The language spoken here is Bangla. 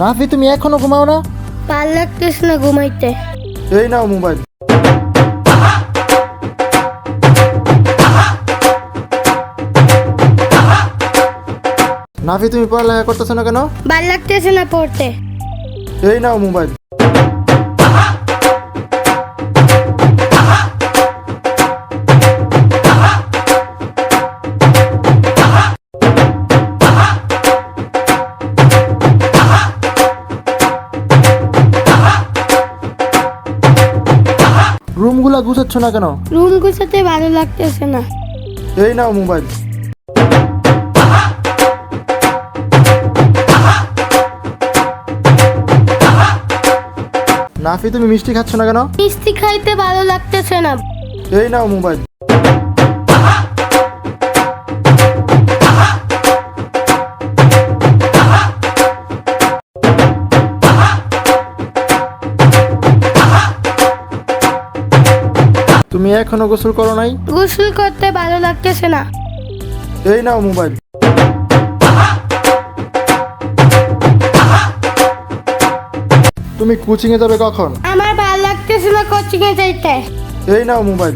নাফি তুমি এখনও ঘুমাও না ভালো লাগতেছে না ঘুমাইতে। এই নাও মোবাইল। নাফি তুমি পড়ালেখা করতেছো না কেন? ভালো লাগতেছে না পড়তে। এই নাও মোবাইল। রুমগুলা গুছাচ্ছ না কেন? রুম গুছাতে ভালো লাগতেছে না। এই নাও মোবাইল। নাফি তুমি মিষ্টি খাচ্ছ না কেন? মিষ্টি খাইতে ভালো লাগতেছে না। এই নাও মোবাইল। তুমি এখনও গোসল করো নাই? গোসল করতে ভালো লাগতেছে না। এই নাও মোবাইল। তুমি কোচিং এ যাবে কখন? আমার ভালো লাগতেছে না কোচিং এ যাইতে। এই নাও মোবাইল।